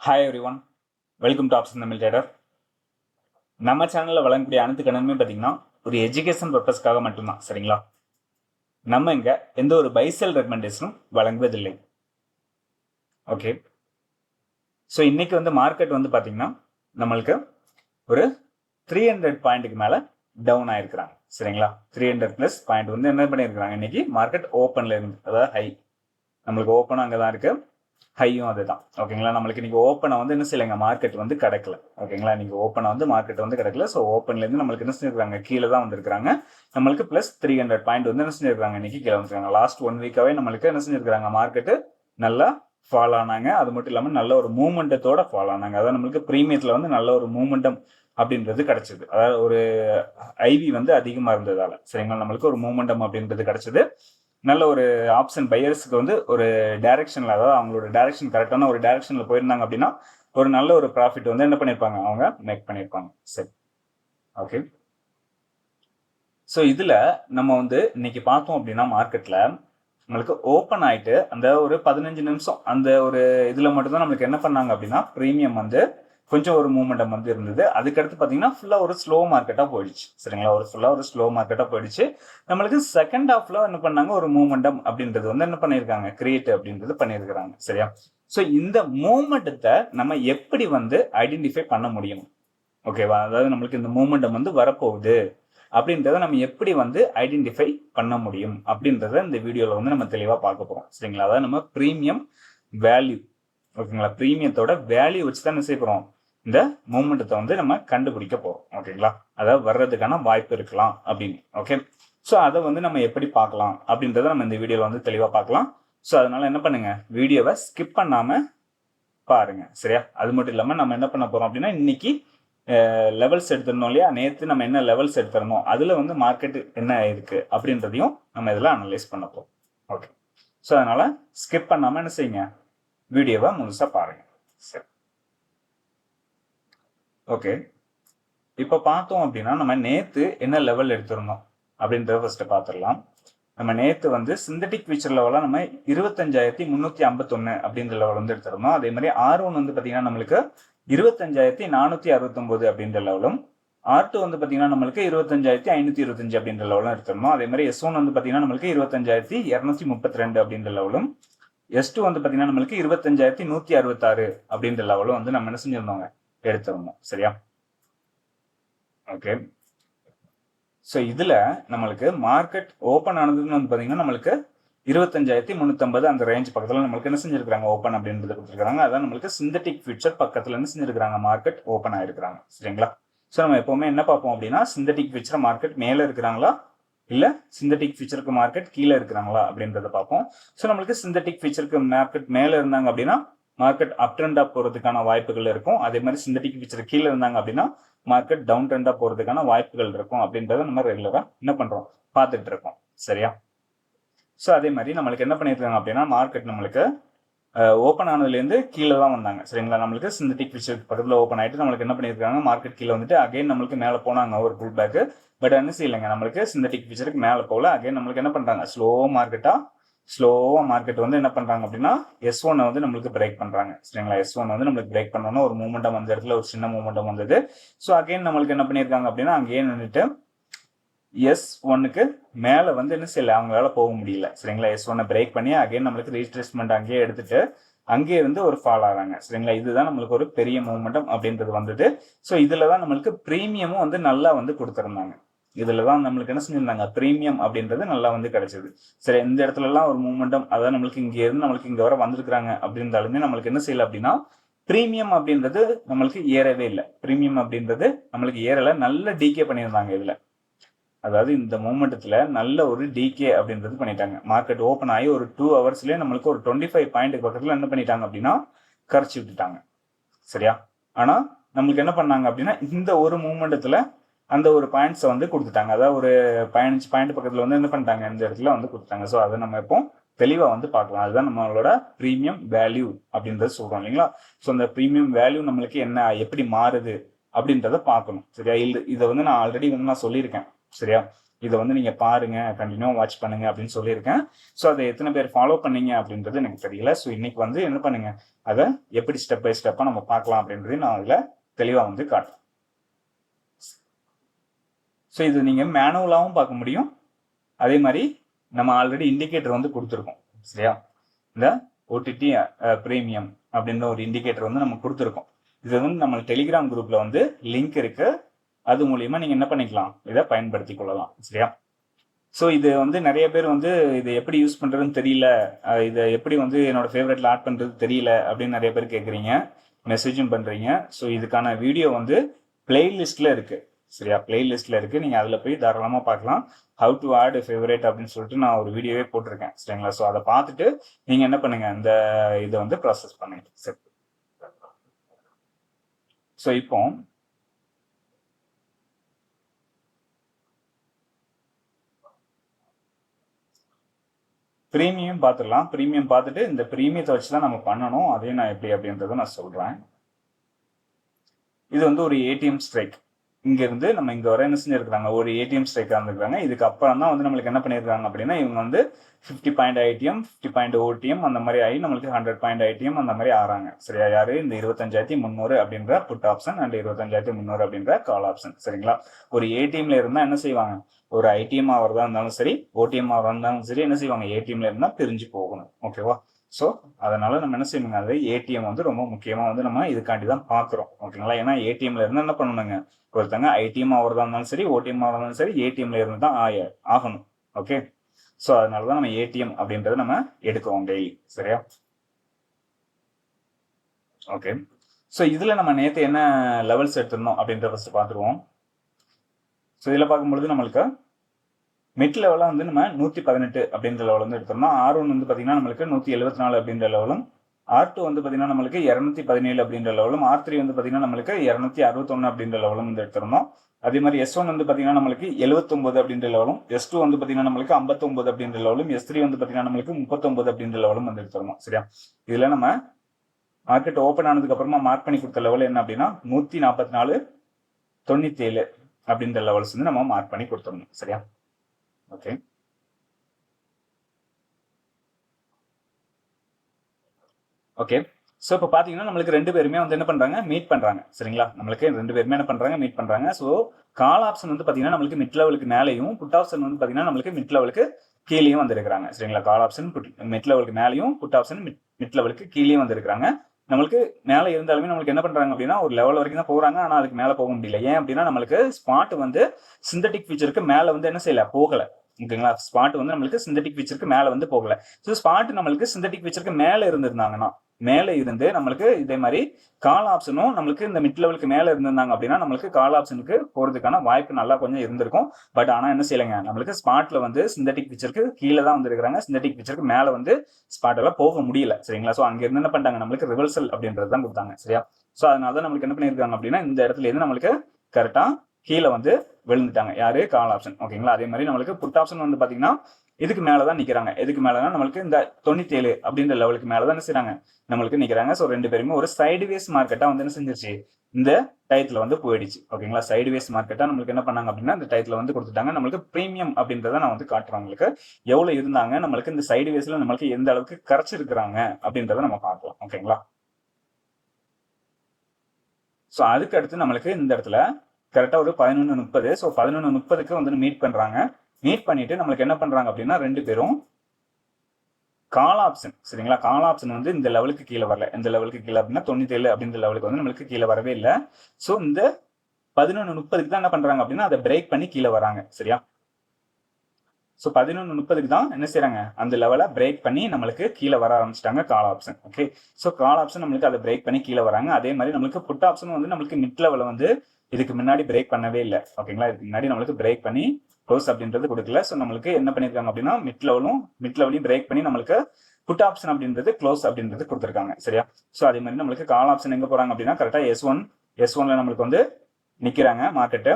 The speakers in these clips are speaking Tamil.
Hi everyone welcome to option Tamil trader நம்ம சேனலில் வழங்கக்கூடிய அனைத்து கணக்குமே பார்த்தீங்கன்னா ஒரு எஜுகேஷன் பர்பஸ்க்காக மட்டும்தான் சரிங்களா? நம்ம இங்கே எந்த ஒரு பைசல் ரெக்கமெண்டேஷனும் வழங்குவதில்லை. ஓகே ஸோ இன்றைக்கி வந்து மார்க்கெட் வந்து பார்த்தீங்கன்னா நம்மளுக்கு ஒரு த்ரீ ஹண்ட்ரட் பாயிண்ட்டுக்கு மேலே டவுன் ஆகிருக்கிறாங்க சரிங்களா? த்ரீ ஹண்ட்ரட் ப்ளஸ் பாயிண்ட் வந்து என்ன பண்ணியிருக்கிறாங்க இன்றைக்கி மார்க்கெட் ஓப்பனில் இருந்து அதாவது ஹை நம்மளுக்கு ஓப்பனும் அங்கே தான் இருக்குது ஹையும் அதுதான். ஓகேங்களா நம்மளுக்கு நீங்கள் ஓப்பனை வந்து என்ன செய்யலைங்க மார்க்கெட் வந்து கிடைக்கல. ஓகேங்களா நீங்கள் ஓப்பனை வந்து மார்க்கெட் வந்து கிடைக்கல. ஸோ ஓப்பன்லேருந்து நம்மளுக்கு என்ன செஞ்சிருக்காங்க? கீழே தான் வந்திருக்காங்க நம்மளுக்கு ப்ளஸ் த்ரீ ஹண்ட்ரட் பாயிண்ட் வந்து என்ன செஞ்சிருக்காங்க? இன்னைக்கு கீழே வந்துருக்காங்க. லாஸ்ட் ஒன் வீக்காகவே நம்மளுக்கு என்ன செஞ்சிருக்காங்க மார்க்கெட்டு நல்லா ஃபால் ஆனாங்க. அது மட்டும் இல்லாமல் நல்ல ஒரு மூமெண்டத்தோட ஃபால் ஆனாங்க. அதாவது நம்மளுக்கு ப்ரீமியத்தில் வந்து நல்ல ஒரு மூமெண்டம் அப்படின்றது கிடைச்சது. அதாவது ஒரு ஐவி வந்து அதிகமாக இருந்ததால. சரிங்களா? நம்மளுக்கு ஒரு மூமெண்டம் அப்படின்றது கிடைச்சது. நல்ல ஒரு ஆப்ஷன் பையர்ஸுக்கு வந்து ஒரு டைரக்ஷனில் அதாவது அவங்களோட டைரக்ஷன் கரெக்டான ஒரு டைரக்ஷனில் போயிருந்தாங்க அப்படின்னா ஒரு நல்ல ஒரு ப்ராஃபிட் வந்து என்ன பண்ணியிருப்பாங்க அவங்க மேக் பண்ணியிருப்பாங்க சரி. ஓகே ஸோ இதில் நம்ம வந்து இன்னைக்கு பார்த்தோம் அப்படின்னா மார்க்கெட்டில் நம்மளுக்கு ஓப்பன் ஆகிட்டு அந்த ஒரு பதினஞ்சு நிமிஷம் அந்த ஒரு இதில் மட்டும்தான் நம்மளுக்கு என்ன பண்ணாங்க அப்படின்னா ப்ரீமியம் வந்து கொஞ்சம் ஒரு மூமெண்டம் வந்து இருந்தது. அதுக்கடுத்து பார்த்தீங்கன்னா ஃபுல்லாக ஒரு ஸ்லோ மார்க்கெட்டாக போயிடுச்சு. சரிங்களா? ஒரு ஃபுல்லாக ஒரு ஸ்லோ மார்க்கெட்டாக போயிடுச்சு. நம்மளுக்கு செகண்ட் ஹாஃப்ல என்ன பண்ணாங்க? ஒரு மூமெண்டம் அப்படின்றது வந்து என்ன பண்ணியிருக்காங்க? கிரியேட் அப்படின்றது பண்ணியிருக்கிறாங்க. சரியா? ஸோ இந்த மூமெண்டத்தை நம்ம எப்படி வந்து ஐடென்டிஃபை பண்ண முடியும்? ஓகேவா அதாவது நம்மளுக்கு இந்த மூமெண்டம் வந்து வரப்போகுது. அப்படின்றத நம்ம எப்படி வந்து ஐடென்டிஃபை பண்ண முடியும்? அப்படின்றத இந்த வீடியோவில் வந்து நம்ம தெளிவாக பார்க்க போகிறோம் சரிங்களா? அதாவது நம்ம ப்ரீமியம் வேல்யூ ஓகேங்களா ப்ரீமியத்தோட வேல்யூ வச்சு தான் என்ன செய்ய போகிறோம் இந்த மூமெண்ட்டத்தை வந்து நம்ம கண்டுபிடிக்க போகிறோம் ஓகேங்களா அதாவது வர்றதுக்கான வாய்ப்பு இருக்கலாம் அப்படின்னு. ஓகே ஸோ அதை வந்து நம்ம எப்படி பார்க்கலாம் அப்படின்றத நம்ம இந்த வீடியோவில் வந்து தெளிவாக பார்க்கலாம். ஸோ அதனால என்ன பண்ணுங்க? வீடியோவை ஸ்கிப் பண்ணாமல் பாருங்க. சரியா? அது மட்டும் இல்லாமல் நம்ம என்ன பண்ண போகிறோம் அப்படின்னா இன்னைக்கு லெவல்ஸ் எடுத்துருந்தோம் இல்லையா? நேற்று நம்ம என்ன லெவல்ஸ் எடுத்துருந்தோம்? அதில் வந்து மார்க்கெட் என்ன இருக்கு அப்படின்றதையும் நம்ம இதில் அனலைஸ் பண்ண போகிறோம் ஓகே ஸோ அதனால் ஸ்கிப் பண்ணாமல் என்ன செய்யுங்க? வீடியோவை முழுசாக பாருங்கள் சரி. ஓகே இப்போ பார்த்தோம் அப்படின்னா நம்ம நேற்று என்ன லெவல் எடுத்திருந்தோம்? அப்படின்றத ஃபர்ஸ்ட் பார்த்துடலாம். நம்ம நேற்று வந்து சிந்தட்டிக் ஃபீச்சர் லெவலாக நம்ம இருபத்தஞ்சாயிரத்தி முந்நூற்றி ஐம்பத்தொன்று அப்படின்ற லெவல் வந்து எடுத்திருந்தோம். அதே மாதிரி ஆர் ஒன் வந்து பார்த்தீங்கன்னா நம்மளுக்கு இருபத்தஞ்சாயிரத்தி நானூற்றி அறுபத்தொம்போது அப்படின்ற லெவலும் ஆர் டூ வந்து பார்த்தீங்கன்னா நம்மளுக்கு இருபத்தஞ்சாயிரத்தி ஐநூற்றி இருபத்தஞ்சு அப்படின்ற லெவலும் எடுத்திருந்தோம். அதே மாதிரி எஸ் ஒன் வந்து பார்த்தீங்கன்னா நம்மளுக்கு இருபத்தஞ்சாயிரத்தி இரநூத்தி முப்பத்தி ரெண்டு அப்படின்ற லெவலும் எஸ் டூ வந்து பார்த்தீங்கன்னா நம்மளுக்கு இருபத்தஞ்சாயிரத்தி நூற்றி அறுபத்தாறு அப்படின்ற லெவலும் வந்து நம்ம என்ன செஞ்சிருந்தோங்க? எடுத்துடணும். சரியா? ஓகே ஸோ இதில் நம்மளுக்கு மார்க்கெட் ஓப்பன் ஆனதுன்னு வந்து பார்த்தீங்கன்னா நம்மளுக்கு இருபத்தஞ்சாயிரத்தி முந்நூற்றம்பது அந்த ரேஞ்ச் பக்கத்தில் நம்மளுக்கு என்ன செஞ்சிருக்காங்க ஓப்பன் அப்படின்றது கொடுத்துருக்காங்க அதான் நம்மளுக்கு சிந்தட்டிக் ஃபியூச்சர் பக்கத்தில் என்ன செஞ்சிருக்காங்க மார்க்கெட் ஓப்பன் ஆயிருக்கிறாங்க. சரிங்களா? ஸோ நம்ம எப்போவுமே என்ன பார்ப்போம் அப்படின்னா சிந்தட்டிக் ஃபியூச்சர் மார்க்கெட் மேலே இருக்கிறாங்களா? இல்லை சிந்தட்டிக் ஃபியூச்சருக்கு மார்க்கெட் கீழே இருக்கிறாங்களா அப்படின்றத பார்ப்போம். ஸோ நம்மளுக்கு சிந்தட்டிக் ஃபியூச்சருக்கு மார்க்கெட் மேலே இருந்தாங்க அப்படின்னா மார்க்கெட் அப் ட்ரெண்டாக போகிறதுக்கான வாய்ப்புகள் இருக்கும். அதே மாதிரி சிந்தட்டிக் ஃபியூச்சர் கீழே இருந்தாங்க அப்படின்னா மார்க்கெட் டவுன் ட்ரெண்டாக போகிறதுக்கான வாய்ப்புகள் இருக்கும் அப்படின்றத நம்ம ரெகுலராக என்ன பண்ணுறோம் பார்த்துட்டு இருக்கோம். சரியா? ஸோ அதே மாதிரி நம்மளுக்கு என்ன பண்ணியிருக்காங்க அப்படின்னா மார்க்கெட் நம்மளுக்கு ஓப்பன் ஆனதுலேருந்து கீழே தான் வந்தாங்க. சரிங்களா? நம்மளுக்கு சிந்தட்டிக் ஃபியூச்சர் பக்கத்தில் ஓப்பன் ஆகிட்டு நம்மளுக்கு என்ன பண்ணியிருக்காங்க? மார்க்கெட் கீழே வந்துட்டு அகைன் நம்மளுக்கு மேலே போனாங்க ஒரு புல் பேக்கு பட் என்ன செய்யலைங்க? நம்மளுக்கு சிந்தட்டிக் ஃபியூச்சருக்கு மேலே போகல. அகைன் நம்மளுக்கு என்ன பண்ணுறாங்க ஸ்லோ மார்க்கெட்டாக ஸ்லோவாக மார்க்கெட் வந்து என்ன பண்ணுறாங்க அப்படின்னா எஸ் ஒன்னை வந்து நம்மளுக்கு பிரேக் பண்ணுறாங்க சரிங்களா? எஸ் ஒன் வந்து நம்மளுக்கு பிரேக் பண்ணோன்னா ஒரு மூமெண்டம் வந்த இடத்துல ஒரு சின்ன மூமெண்டம் வந்தது. ஸோ அகைன் நம்மளுக்கு என்ன பண்ணியிருக்காங்க அப்படின்னா அங்கேயே நின்றுட்டு எஸ் ஒன்னுக்கு மேலே வந்து என்ன செய்யல? அவங்களால போக முடியல. சரிங்களா? எஸ் ஒன்னை பிரேக் பண்ணி அகைன் நம்மளுக்கு ரீட்ரேஸ்மெண்ட் அங்கேயே எடுத்துட்டு அங்கேயே இருந்து ஒரு ஃபால் ஆகிறாங்க. சரிங்களா? இதுதான் நம்மளுக்கு ஒரு பெரிய மூமெண்டம் அப்படின்றது வந்தது. ஸோ இதில் தான் நம்மளுக்கு ப்ரீமியமும் வந்து நல்லா வந்து கொடுத்துருந்தாங்க. இதில் தான் நம்மளுக்கு என்ன செஞ்சிருந்தாங்க ப்ரீமியம் அப்படின்றது நல்லா வந்து கிடைச்சது. சரி இந்த இடத்துலலாம் ஒரு மூமெண்டம் அதாவது நம்மளுக்கு இங்கே இருந்து நம்மளுக்கு இங்கே வர வந்திருக்கிறாங்க அப்படின்றாலுமே நம்மளுக்கு என்ன செய்யல அப்படின்னா ப்ரீமியம் அப்படின்றது நம்மளுக்கு ஏறவே இல்லை. ப்ரீமியம் அப்படின்றது நம்மளுக்கு ஏறலை. நல்ல டிகே பண்ணியிருந்தாங்க இதில். அதாவது இந்த மூமெண்டத்தில் நல்ல ஒரு டிகே அப்படின்றது பண்ணிட்டாங்க. மார்க்கெட் ஓப்பன் ஆகி ஒரு டூ ஹவர்ஸ்லேயே நம்மளுக்கு ஒரு டுவெண்ட்டி ஃபைவ் பாயிண்ட் பக்கத்தில் என்ன பண்ணிட்டாங்க அப்படின்னா கரைச்சி விட்டுட்டாங்க. சரியா? ஆனால் நம்மளுக்கு என்ன பண்ணாங்க அப்படின்னா இந்த ஒரு மூமெண்ட்டத்தில் அந்த ஒரு பாயிண்ட்ஸை வந்து கொடுத்துட்டாங்க. அதாவது ஒரு பதினஞ்சு பாயிண்ட் பக்கத்தில் வந்து என்ன பண்ணிட்டாங்க? இந்த இடத்துல வந்து கொடுத்துட்டாங்க. ஸோ அதை நம்ம இப்போ தெளிவாக வந்து பார்க்கலாம். அதுதான் நம்மளோட ப்ரீமியம் வேல்யூ அப்படின்றத சொல்கிறோம் இல்லைங்களா? ஸோ அந்த ப்ரீமியம் வேல்யூ நம்மளுக்கு என்ன எப்படி மாறுது அப்படின்றத பார்க்கணும் சரியா? இல்லை இதை வந்து நான் ஆல்ரெடி வந்து நான் சொல்லியிருக்கேன் சரியா? இதை வந்து நீங்கள் பாருங்க கண்டினியூ வாட்ச் பண்ணுங்க அப்படின்னு சொல்லியிருக்கேன். ஸோ அதை எத்தனை பேர் ஃபாலோ பண்ணீங்க அப்படின்றது எனக்கு தெரியல. ஸோ இன்னைக்கு வந்து என்ன பண்ணுங்க? அதை எப்படி ஸ்டெப் பை ஸ்டெப்பாக நம்ம பார்க்கலாம் அப்படின்றதையும் நான் அதில் தெளிவாக வந்து காட்டுறேன். ஸோ இது நீங்கள் மேனுவலாகவும் பார்க்க முடியும். அதே மாதிரி நம்ம ஆல்ரெடி இண்டிகேட்டர் வந்து கொடுத்துருக்கோம். சரியா? இந்த ஓடிடி ப்ரீமியம் அப்படின்ற ஒரு இண்டிகேட்டர் வந்து நம்ம கொடுத்துருக்கோம். இது வந்து நம்ம டெலிகிராம் குரூப்பில் வந்து லிங்க் இருக்கு. அது மூலியமாக நீங்கள் என்ன பண்ணிக்கலாம்? இதை பயன்படுத்தி கொள்ளலாம். சரியா? ஸோ இது வந்து நிறைய பேர் வந்து இதை எப்படி யூஸ் பண்ணுறதுன்னு தெரியல. இதை எப்படி வந்து என்னோட ஃபேவரெட்டில் ஆட் பண்ணுறது தெரியல அப்படின்னு நிறைய பேர் கேட்குறீங்க மெசேஜும் பண்ணுறீங்க ஸோ இதுக்கான வீடியோ வந்து பிளேலிஸ்ட்ல இருக்குது சரியா? பிளேலிஸ்ட்ல இருக்கு. நீங்க அதுல போய் தாராளமா பார்க்கலாம். ஹவு டு ஆட் ஃபேவரேட் அப்படின்னு சொல்லிட்டு நான் ஒரு வீடியோவே போட்டிருக்கேன். சரிங்களா? ஸோ அதை பார்த்துட்டு நீங்க என்ன பண்ணுங்க? அந்த இதை வந்து ப்ராசஸ் பண்ணுங்க சரி. ஸோ இப்போ ப்ரீமியம் பார்த்துடலாம். ப்ரீமியம் பார்த்துட்டு இந்த ப்ரீமியத்தை வச்சு தான் நம்ம பண்ணணும். அதையும் நான் எப்படி அப்படின்றத நான் சொல்றேன். இது வந்து ஒரு ஏடிஎம் ஸ்ட்ரைக் இங்க இருந்து நம்ம இங்க வர என்ன செஞ்சிருக்காங்க ஒரு ஏடிஎம் ஸ்ட்ரைக் இருந்திருக்காங்க இதுக்கு அப்புறம் தான் வந்து நம்மளுக்கு என்ன பண்ணிருக்காங்க அப்படின்னா இவங்க வந்து fifty point ITM fifty point OTM அந்த மாதிரி ஆகி நம்மளுக்கு ஹண்ட்ரட் பாயிண்ட் ஐடிஎம் அந்த மாதிரி ஆறாங்க. சரியா? யாரு? இந்த இருபத்தஞ்சாயிரத்தி முந்நூறு அப்படின்ற புட் ஆப்ஷன் அண்ட் இருபத்தஞ்சாயிரத்தி முந்நூறு அப்படின்ற கால் ஆப்ஷன் சரிங்களா? ஒரு ஏடிஎம்ல இருந்தா என்ன செய்வாங்க? ஒரு ஐடிஎம் ஆகிறதா இருந்தாலும் சரி ஓடிஎம் ஆகிறதா இருந்தாலும் சரி என்ன செய்வாங்க? ஏடிஎம்ல இருந்தா பிரிஞ்சு போகணும். ஓகேவா ஸோ அதனால நம்ம என்ன செய்யணுங்க? அது ஏடிஎம் வந்து ரொம்ப முக்கியமாக வந்து நம்ம இதுக்காண்டி தான் பார்க்குறோம் ஓகேங்களா? ஏன்னா ஏடிஎம்ல இருந்து என்ன பண்ணணுங்க? ஒருத்தங்க ஐடிஎம் ஆகிறதா இருந்தாலும் சரி ஓடிஎம் இருந்தாலும் சரி ஏடிஎம்ல இருந்து தான் ஆய ஆகணும். ஓகே? ஸோ அதனால தான் நம்ம ஏடிஎம் அப்படின்றத நம்ம எடுக்கிறோம் டெய்லி. சரியா? ஓகே? ஸோ இதில் நம்ம நேற்று என்ன லெவல்ஸ் எடுத்திருந்தோம் அப்படின்றத ஃபஸ்ட்டு பார்த்துருவோம். ஸோ இதில் பார்க்கும்பொழுது நம்மளுக்கு மிட் லெவலாக வந்து நம்ம நூற்றி பதினெட்டு அப்படின்ற லெவல் வந்து எடுத்தோம்னா ஆர் ஒன் வந்து பார்த்தீங்கன்னா நம்மளுக்கு நூற்றி எழுபத்தி நாலு அப்படின்ற லெவலும் ஆர் டூ வந்து பார்த்தீங்கன்னா நம்மளுக்கு இரநூத்தி பதினேழு அப்படின்ற லெவலும் ஆர் த்ரீ வந்து பார்த்தீங்கன்னா நம்மளுக்கு இரநூத்தி அறுபத்தொன்று அப்படின்ற லெவலும் வந்து எடுத்திருந்தோம் அதே மாதிரி எஸ் ஒன் வந்து பார்த்தீங்கன்னா நம்மளுக்கு எழுபத்தொம்பது அப்படின்ற லெவலும் எஸ் டூ வந்து பார்த்தீங்கன்னா நம்மளுக்கு ஐம்பத்தொம்பது அப்படின்ற லெவலும் எஸ் த்ரீ வந்து பார்த்தீங்கன்னா நம்மளுக்கு முப்பத்தொம்பது அப்படின்ற லெவலும் வந்து எடுத்துருவோம் சரியா? இதில் நம்ம மார்க்கெட் ஓப்பன் ஆனதுக்கு அப்புறமா மார்க் பண்ணி கொடுத்த லெவல் என்ன அப்படின்னா நூற்றி நாற்பத்தி நாலு தொண்ணூற்றி ஏழு அப்படின்ற லெவல்ஸ் வந்து நம்ம மார்க் பண்ணி கொடுத்துடணும். சரியா? ஓகே ஓகே ஸோ இப்போ பார்த்தீங்கன்னா நம்மளுக்கு ரெண்டு பேருமே வந்து என்ன பண்ணுறாங்க மீட் பண்ணுறாங்க சரிங்களா? நம்மளுக்கு ரெண்டு பேருமே என்ன பண்ணுறாங்க மீட் பண்ணுறாங்க ஸோ கால் ஆப்ஷன் வந்து பார்த்தீங்கன்னா நம்மளுக்கு மிட் லெவலுக்கு மேலேயும் புட் ஆப்ஷன் வந்து பார்த்தீங்கன்னா நம்மளுக்கு மிட் லெவலுக்கு கீழேயும் வந்திருக்காங்க சரிங்களா? கால் ஆப்ஷன் மிட் லெவலுக்கு மேலேயும் புட் ஆப்ஷன் மிட் லெவலுக்கு கீழேயும் வந்திருக்காங்க நம்மளுக்கு மேலே இருந்தாலுமே நம்மளுக்கு என்ன பண்ணுறாங்க அப்படின்னா ஒரு லெவல் வரைக்கும் தான் போகிறாங்க ஆனால் அதுக்கு மேலே போக முடியல. ஏன் அப்படின்னா நம்மளுக்கு ஸ்பாட் வந்து சிந்தட்டிக் ஃபீச்சருக்கு மேலே வந்து என்ன செய்யல? போகலை. ஓகேங்களா? ஸ்பாட் வந்து நம்மளுக்கு சிந்தட்டிக் ஃபீச்சருக்கு மேலே வந்து போகலை. ஸோ ஸ்பாட் நம்மளுக்கு சிந்தட்டிக் ஃபீச்சருக்கு மேலே இருந்திருந்தாங்கன்னா மேலே இருந்து நம்மளுக்கு இதே மாதிரி கால் ஆப்ஷனும் நம்மளுக்கு இந்த மிட் லெவலுக்கு மேலே இருந்திருந்தாங்க அப்படின்னா நம்மளுக்கு கால் ஆப்ஷனுக்கு போகிறதுக்கான வாய்ப்பு நல்லா கொஞ்சம் இருந்திருக்கும். பட் ஆனால் என்ன செய்யலைங்க? நம்மளுக்கு ஸ்பாட்டில் வந்து சிந்தட்டிக் பிக்சருக்கு கீழே தான் வந்துருக்கிறாங்க. சிந்தட்டிக் பிக்சருக்கு மேலே வந்து ஸ்பாட்டெல்லாம் போக முடியல. சரிங்களா? ஸோ அங்கே இருந்து என்ன பண்ணிட்டாங்க? நம்மளுக்கு ரிவர்சல் அப்படின்றது தான் கொடுத்தாங்க. சரியா? ஸோ அதனால தான் நம்மளுக்கு என்ன பண்ணியிருக்காங்க அப்படின்னா இந்த இடத்துல இருந்து நம்மளுக்கு கரெக்டாக கீழே வந்து விழுந்துட்டாங்க. யாரு? கால் ஆப்ஷன் ஓகேங்களா அதே மாதிரி நம்மளுக்கு புட் ஆப்ஷன் வந்து பார்த்தீங்கன்னா இதுக்கு மேலதான் நிக்கிறாங்க. எதுக்கு மேலனா நம்மளுக்கு இந்த தொண்ணூத்தி ஏழு அப்படின்ற லெவலுக்கு மேல தான் செய்றாங்க? நம்மளுக்கு நிக்கிறாங்க. ஸோ ரெண்டு பேருமே ஒரு சைடுவேஸ் மார்க்கெட்டா வந்து என்ன செஞ்சிருச்சு? இந்த டயத்துல வந்து போயிடுச்சு. ஓகேங்களா சைடுவேஸ் மார்க்கெட்டா நம்மளுக்கு என்ன பண்ணாங்க அப்படின்னா இந்த டயத்துல வந்து கொடுத்துட்டாங்க. நம்மளுக்கு ப்ரீமியம் அப்படின்றத நான் வந்து காட்டுறேன் உங்களுக்கு. எவ்வளவு இருந்தாங்க? நம்மளுக்கு இந்த சைடுவேஸ்ல நம்மளுக்கு எந்த அளவுக்கு கரைச்சிருக்கிறாங்க அப்படின்றத நம்ம பார்க்கலாம். ஓகேங்களா ஸோ அதுக்கு அடுத்து நம்மளுக்கு இந்த இடத்துல கரெக்டாக ஒரு பதினொன்று முப்பது. ஸோ பதினொன்று முப்பதுக்கு வந்து மீட் பண்ணுறாங்க மீட் பண்ணிட்டு நம்மளுக்கு என்ன பண்ணுறாங்க அப்படின்னா ரெண்டு பேரும் கால் ஆப்ஷன் சரிங்களா? கால் ஆப்ஷன் வந்து இந்த லெவலுக்கு கீழே வரல. இந்த லெவலுக்கு கீழே அப்படின்னா தொண்ணூத்தி ஏழு அப்படின்ற லெவலுக்கு வந்து நம்மளுக்கு கீழே வரவே இல்லை. ஸோ இந்த பதினொன்று முப்பதுக்கு தான் என்ன பண்றாங்க அப்படின்னா அதை பிரேக் பண்ணி கீழே வராங்க சரியா? ஸோ பதினொன்று முப்பதுக்கு தான் என்ன செய்றாங்க? அந்த லெவலை பிரேக் பண்ணி நம்மளுக்கு கீழே வர ஆரம்பிச்சிட்டாங்க call option okay so call option நம்மளுக்கு அதை பிரேக் பண்ணி கீழே வராங்க. அதே மாதிரி நம்மளுக்கு புட் ஆப்ஷன் வந்து நம்மளுக்கு மிட் லெவலில் வந்து இதுக்கு முன்னாடி பிரேக் பண்ணவே இல்லை ஓகேங்களா இதுக்கு முன்னாடி நம்மளுக்கு பிரேக் பண்ணி க்ளோஸ் அப்படின்றது கொடுக்கல. ஸோ நம்மளுக்கு என்ன பண்ணியிருக்காங்க அப்படின்னா மிட் லெவலும் மிட் லெவலையும் பிரேக் பண்ணி நம்மளுக்கு புட் ஆப்ஷன் அப்படின்றது க்ளோஸ் அப்படின்றது கொடுத்துருக்காங்க. சரியா? ஸோ அதே மாதிரி நம்மளுக்கு கால் ஆப்ஷன் எங்க போறாங்க அப்படின்னா கரெக்டாக எஸ் ஒன் எஸ் ஒன்ல நம்மளுக்கு வந்து நிக்கிறாங்க மார்க்கெட்டு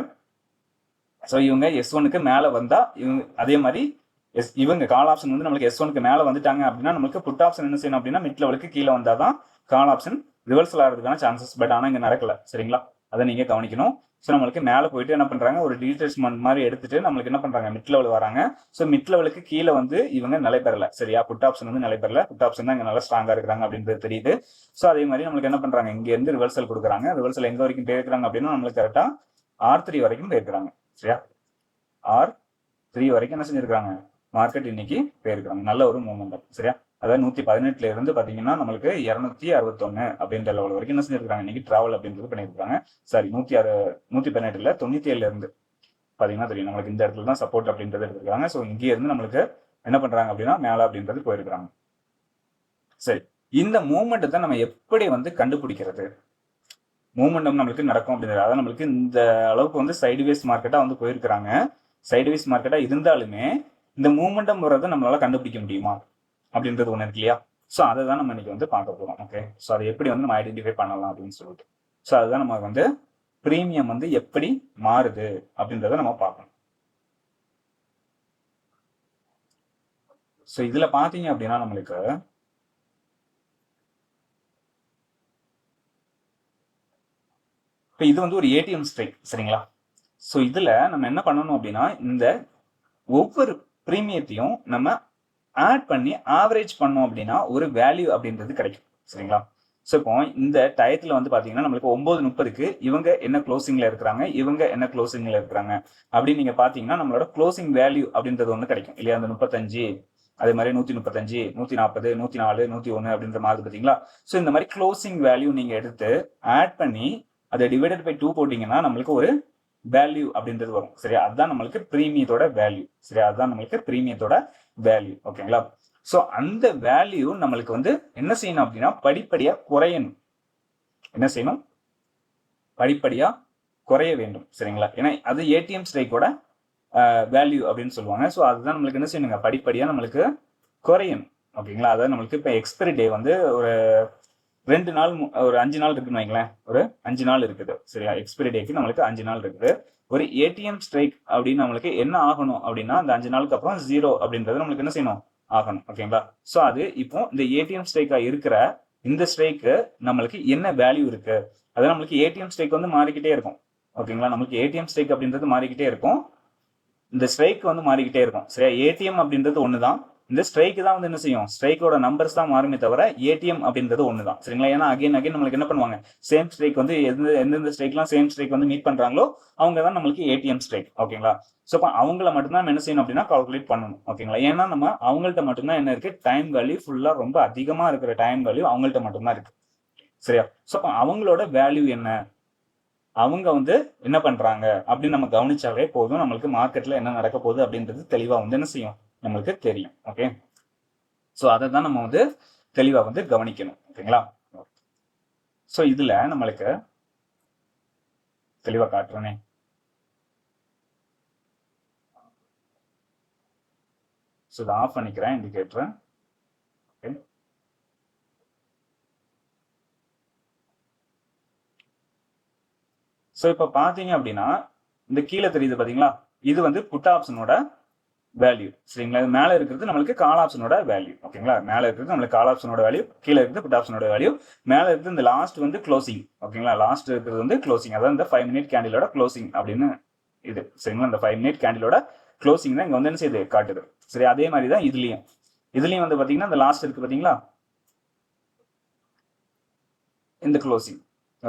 ஸோ இவங்க எஸ் ஒனுக்கு மேலே வந்தா இவங்க அதே மாதிரி எஸ் இவங்க கால் ஆப்ஷன் வந்து நம்மளுக்கு எஸ் ஒனுக்கு மேலே வந்துட்டாங்க அப்படின்னா நம்மளுக்கு புட் ஆப்ஷன் என்ன செய்யணும் அப்படின்னா மிட் லெவலுக்கு கீழே வந்தால் தான் கால் ஆப்ஷன் ரிவர்சல் ஆகிறதுக்கான சான்சஸ் பட் ஆனால் இங்கே நடக்கல. சரிங்களா? அதை நீங்க கவனிக்கணும். ஸோ நம்மளுக்கு மேலே போயிட்டு என்ன பண்ணுறாங்க ஒரு டீட்டெயில்ஸ்மெண்ட் மாதிரி எடுத்துட்டு நம்மளுக்கு என்ன பண்ணுறாங்க மிட் லெவல் வராங்க. ஸோ மிட் லெவலுக்கு கீழே வந்து இவங்க நிலை பெறல. சரியா? புட் ஆப்ஷன் வந்து நிலை பெறல. புட் ஆப்ஷன் தான் இங்கே நல்லா ஸ்ட்ராங்காக இருக்கிறாங்க அப்படின்றது தெரியுது. ஸோ அதே மாதிரி நம்மளுக்கு என்ன பண்ணுறாங்க இங்கேருந்து ரிவர்சல் கொடுக்குறாங்க. ரிவர்சல் எங்கே வரைக்கும் போயிருக்கிறாங்க அப்படின்னா நம்மளுக்கு கரெக்டாக ஆர் த்ரீ வரைக்கும் போயிருக்கிறாங்க. சரியா? ஆர் த்ரீ வரைக்கும் என்ன செஞ்சுருக்காங்க மார்க்கெட் இன்னைக்கு போயிருக்கிறாங்க. நல்ல ஒரு மூமெண்ட் சரியா? அதாவது நூத்தி பதினெட்டுல இருந்து பாத்தீங்கன்னா நம்மளுக்கு இருநூத்தி அறுபத்தொன்னு அப்படின்ற லெவல் வரைக்கும் என்ன செஞ்சிருக்காங்க இன்னைக்கு டிராவல் அப்படின்றது பண்ணியிருக்காங்க சாரி நூத்தி அறு நூத்தி பதினெட்டுல தொண்ணூத்தி ஏழுல இருந்து பாத்தீங்கன்னா தெரியும். நம்மளுக்கு இந்த இடத்துல தான் சப்போர்ட் அப்படின்றது எடுத்துருக்காங்க. ஸோ இங்கே இருந்து நம்மளுக்கு என்ன பண்றாங்க அப்படின்னா மேல அப்படின்றது போயிருக்காங்க சரி இந்த மூமெண்ட் தான் நம்ம எப்படி வந்து கண்டுபிடிக்கிறது? மூமெண்டம் நம்மளுக்கு நடக்கும் அப்படின்றது. அதாவது நம்மளுக்கு இந்த அளவுக்கு வந்து சைடுவேஸ் மார்க்கெட்டா வந்து போயிருக்கிறாங்க. சைடுவேஸ் மார்க்கெட்டா இருந்தாலுமே இந்த மூமெண்டம் வர்றதை நம்மளால கண்டுபிடிக்க முடியுமா? அப்படின்றது ஒன்று இருக்கு இல்லையா? ஸோ அதை தான் நம்ம இன்னைக்கு வந்து பார்க்க போகிறோம் ஓகே ஸோ அதை எப்படி வந்து நம்ம ஐடென்டிஃபை பண்ணலாம் அப்படின்னு சொல்லிட்டு. ஸோ அதுதான் நம்ம வந்து ப்ரீமியம் வந்து எப்படி மாறுது அப்படின்றத நம்ம பார்க்கணும். ஸோ இதில் பார்த்தீங்க அப்படின்னா நம்மளுக்கு இப்போ இது வந்து ஒரு ஏடிஎம் ஸ்ட்ரைக் சரிங்களா? ஸோ இதில் நம்ம என்ன பண்ணணும் அப்படின்னா இந்த ஒவ்வொரு ப்ரீமியத்தையும் நம்ம ஆட் பண்ணி ஆவரேஜ் பண்ணோம் அப்படின்னா ஒரு வேல்யூ அப்படின்றது கிடைக்கும். சரிங்களா? ஸோ இப்போ இந்த டயத்தில் வந்து பார்த்தீங்கன்னா நம்மளுக்கு ஒம்பது முப்பதுக்கு இவங்க என்ன க்ளோசிங்கில் இருக்கிறாங்க இவங்க என்ன க்ளோசிங்கில் இருக்கிறாங்க அப்படின்னு நீங்கள் பார்த்தீங்கன்னா நம்மளோட க்ளோசிங் வேல்யூ அப்படின்றது ஒன்று கிடைக்கும். இல்லையா? அந்த முப்பத்தஞ்சு அதே மாதிரி நூற்றி முப்பத்தஞ்சு நூற்றி நாற்பது நூற்றி நாலு நூற்றி ஒன்று அப்படின்ற மாதிரி பார்த்தீங்களா ஸோ இந்த மாதிரி க்ளோசிங் வேல்யூ நீங்கள் எடுத்து ஆட் பண்ணி அதை டிவைடட் பை டூ போட்டிங்கன்னா நம்மளுக்கு ஒரு வேல்யூ அப்படின்றது வரும். சரியா? அதுதான் நம்மளுக்கு ப்ரீமியத்தோட வேல்யூ சரியா? அதுதான் நம்மளுக்கு ப்ரீமியத்தோட வேல்யூ ஓகேங்களா ஸோ அந்த வேல்யூ நம்மளுக்கு வந்து என்ன செய்யணும் அப்படின்னா படிப்படியாக குறையணும். என்ன செய்யணும்? படிப்படியாக குறைய வேண்டும் சரிங்களா? ஏன்னா அது ஏடிஎம் ஸ்ட்ரைக்கோட வேல்யூ அப்படின்னு சொல்லுவாங்க. ஸோ அதுதான் நம்மளுக்கு என்ன செய்யணுங்க? படிப்படியாக நம்மளுக்கு குறையணும் ஓகேங்களா? அதாவது நம்மளுக்கு இப்போ எக்ஸ்பைரி டே வந்து ஒரு ரெண்டு நாள் ஒரு அஞ்சு நாள் இருக்குன்னு வைங்களேன். ஒரு அஞ்சு நாள் இருக்குது சரியா? எக்ஸ்பைரி டேக்கு நம்மளுக்கு அஞ்சு நாள் இருக்குது. ஒரு ஏடிஎம் ஸ்ட்ரைக் அப்படின்னு நம்மளுக்கு என்ன ஆகணும் அப்படின்னா அந்த அஞ்சு நாளுக்கு அப்புறம் ஜீரோ அப்படின்றது நம்மளுக்கு என்ன செய்யணும்? ஆகணும். ஓகேங்களா ஸோ அது இப்போ இந்த ஏடிஎம் ஸ்ட்ரைக்கா இருக்கிற இந்த ஸ்ட்ரைக்கு நம்மளுக்கு என்ன வேல்யூ இருக்கு? அது நம்மளுக்கு ஏடிஎம் ஸ்ட்ரைக் வந்து மாறிக்கிட்டே இருக்கும். ஓகேங்களா நம்மளுக்கு ஏடிஎம் ஸ்ட்ரைக் அப்படின்றது மாறிக்கிட்டே இருக்கும். இந்த ஸ்ட்ரைக் வந்து மாறிக்கிட்டே இருக்கும். சரியா? ஏடிஎம் அப்படின்றது ஒன்று தான் இந்த ஸ்ட்ரைக்கு தான் வந்து என்ன செய்யும்? ஸ்ட்ரைக்கோட நம்பர்ஸ் தான் மாறுமே தவிர ஏடிஎம் அப்படின்றது ஒன்று தான் சரிங்களா? ஏன்னா அகைன் அகைன் நம்மளுக்கு என்ன பண்ணுவாங்க? சேம் ஸ்ட்ரைக் வந்து எந்த எந்தெந்த ஸ்ட்ரைக்லாம் சேம் ஸ்ட்ரைக் வந்து மீட் பண்ணுறாங்களோ அவங்க தான் நம்மளுக்கு ஏடிஎம் ஸ்ட்ரைக் ஓகேங்களா ஸோ அப்போ அவங்கள மட்டும்தான் என்ன செய்யணும் அப்படின்னா கால்குலேட் பண்ணணும். ஓகேங்களா ஏன்னா நம்ம அவங்கள்ட்ட மட்டும்தான் என்ன இருக்கு? டைம் வேல்யூ ஃபுல்லாக ரொம்ப அதிகமாக இருக்கிற டைம் வேல்யூ அவங்கள்ட்ட மட்டும்தான் இருக்கு. சரியா? ஸோ அப்போ அவங்களோட வேல்யூ என்ன? அவங்க வந்து என்ன பண்றாங்க? அப்படின்னு நம்ம கவனிச்சாலே போதும். நம்மளுக்கு மார்க்கெட்ல என்ன நடக்க போகுது அப்படின்றது தெளிவா வந்து என்ன செய்யும்? நம்மளுக்கு தெரியும். ஓகே ஸோ அதை தான் நம்ம வந்து தெளிவா வந்து கவனிக்கணும். ஓகேங்களா ஸோ இதுல நம்மளுக்கு தெளிவா காட்டுறேனே. ஸோ இதை ஆஃப் பண்ணிக்கிறேன் இண்டிகேட்டர் ஓகே ஸோ இப்போ பார்த்தீங்க அப்படின்னா இந்த கீழே தெரியுது பார்த்தீங்களா இது வந்து புட் ஆப்ஷனோட வேல்யூ சரிங்களா? மேலே இருக்கிறது நம்மளுக்கு கால் ஆப்ஷனோட வேல்யூ ஓகேங்களா? மேலே இருக்கிறது நம்மளுக்கு கால் ஆப்ஷனோட வேல்யூ கீழே இருக்கிறது புட் ஆப்ஷனோட வேல்யூ மேலே இருக்கிறது இந்த லாஸ்ட் வந்து க்ளோசிங் ஓகேங்களா? லாஸ்ட் இருக்கிறது வந்து க்ளோசிங் அதாவது இந்த ஃபைவ் மினிட் கேண்டிலோட க்ளோசிங் அப்படின்னு இது. சரிங்களா? இந்த ஃபைவ் மினிட் கேண்டிலோட க்ளோசிங் தான் இங்கே வந்து என்ன செய்யுது? காட்டுது. சரி அதே மாதிரி தான் இதுலேயும். இதுலேயும் வந்து பார்த்தீங்கன்னா இந்த லாஸ்ட் இருக்கு பார்த்தீங்களா இந்த க்ளோசிங்